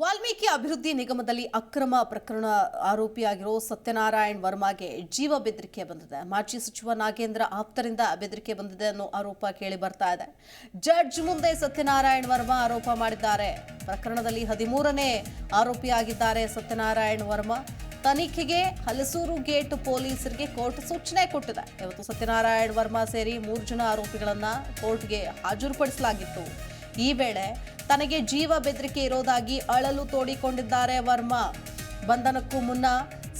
ವಾಲ್ಮೀಕಿ ಅಭಿವೃದ್ಧಿ ನಿಗಮದಲ್ಲಿ ಅಕ್ರಮ ಪ್ರಕರಣ ಆರೋಪಿಯಾಗಿರೋ ಸತ್ಯನಾರಾಯಣ್ ವರ್ಮಾಗೆ ಜೀವ ಬೆದರಿಕೆ ಬಂದಿದೆ. ಮಾಜಿ ಸಚಿವ ನಾಗೇಂದ್ರ ಆಪ್ತರಿಂದ ಬೆದರಿಕೆ ಬಂದಿದೆ ಅನ್ನೋ ಆರೋಪ ಕೇಳಿ ಬರ್ತಾ ಇದೆ. ಜಡ್ಜ್ ಮುಂದೆ ಸತ್ಯನಾರಾಯಣ್ ವರ್ಮಾ ಆರೋಪ ಮಾಡಿದ್ದಾರೆ. ಪ್ರಕರಣದಲ್ಲಿ ಹದಿಮೂರನೇ ಆರೋಪಿಯಾಗಿದ್ದಾರೆ ಸತ್ಯನಾರಾಯಣ್ ವರ್ಮಾ. ತನಿಖೆಗೆ ಹಲಸೂರು ಗೇಟ್ ಪೊಲೀಸರಿಗೆ ಕೋರ್ಟ್ ಸೂಚನೆ ಕೊಟ್ಟಿದೆ. ಇವತ್ತು ಸತ್ಯನಾರಾಯಣ್ ವರ್ಮಾ ಸೇರಿ ಮೂರು ಜನ ಆರೋಪಿಗಳನ್ನ ಕೋರ್ಟ್ಗೆ ಹಾಜರುಪಡಿಸಲಾಗಿತ್ತು. ಈ ವೇಳೆ ತನಗೆ ಜೀವ ಬೆದರಿಕೆ ಇರೋದಾಗಿ ಅಳಲು ತೋಡಿಕೊಂಡಿದ್ದಾರೆ ವರ್ಮಾ. ಬಂಧನಕ್ಕೂ ಮುನ್ನ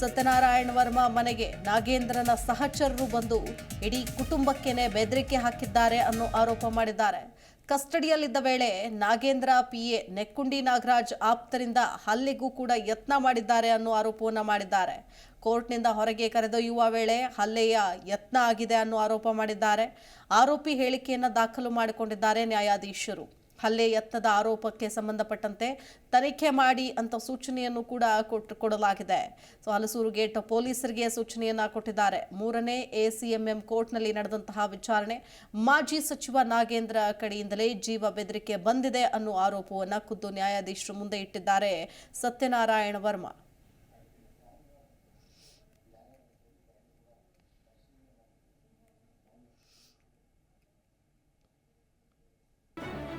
ಸತ್ಯನಾರಾಯಣ್ ವರ್ಮಾ ಮನೆಗೆ ನಾಗೇಂದ್ರನ ಸಹಚರರು ಬಂದು ಇಡೀ ಕುಟುಂಬಕ್ಕೇನೆ ಬೆದರಿಕೆ ಹಾಕಿದ್ದಾರೆ ಅನ್ನೋ ಆರೋಪ ಮಾಡಿದ್ದಾರೆ. ಕಸ್ಟಡಿಯಲ್ಲಿದ್ದ ವೇಳೆ ನಾಗೇಂದ್ರ, ಪಿಎ ನೆಕ್ಕುಂಡಿ ನಾಗರಾಜ್ ಆಪ್ತರಿಂದ ಹಲ್ಲೆಗೂ ಕೂಡ ಯತ್ನ ಮಾಡಿದ್ದಾರೆ ಅನ್ನೋ ಆರೋಪವನ್ನು ಮಾಡಿದ್ದಾರೆ. ಕೋರ್ಟ್ನಿಂದ ಹೊರಗೆ ಕರೆದೊಯ್ಯುವ ವೇಳೆ ಹಲ್ಲೆಯ ಯತ್ನ ಆಗಿದೆ ಅನ್ನೋ ಆರೋಪ ಮಾಡಿದ್ದಾರೆ. ಆರೋಪಿ ಹೇಳಿಕೆಯನ್ನು ದಾಖಲು ಮಾಡಿಕೊಂಡಿದ್ದಾರೆ ನ್ಯಾಯಾಧೀಶರು. ಹಲ್ಲೆ ಯತ್ನದ ಆರೋಪಕ್ಕೆ ಸಂಬಂಧಪಟ್ಟಂತೆ ತನಿಖೆ ಮಾಡಿ ಅಂತ ಸೂಚನೆಯನ್ನು ಕೂಡ ಕೊಟ್ಟು ಕೊಡಲಾಗಿದೆ. ಸೊ, ಹಲಸೂರು ಗೇಟ್ ಪೊಲೀಸರಿಗೆ ಸೂಚನೆಯನ್ನ ಕೊಟ್ಟಿದ್ದಾರೆ. ಮೂರನೇ ಎಸಿಎಂಎಂ ಕೋರ್ಟ್ನಲ್ಲಿ ನಡೆದಂತಹ ವಿಚಾರಣೆ ಮಾಜಿ ಸಚಿವ ನಾಗೇಂದ್ರ ಕಡೆಯಿಂದಲೇ ಜೀವ ಬೆದರಿಕೆ ಬಂದಿದೆ ಅನ್ನೋ ಆರೋಪವನ್ನು ಖುದ್ದು ನ್ಯಾಯಾಧೀಶರು ಮುಂದೆ ಇಟ್ಟಿದ್ದಾರೆ ಸತ್ಯನಾರಾಯಣ ವರ್ಮಾ.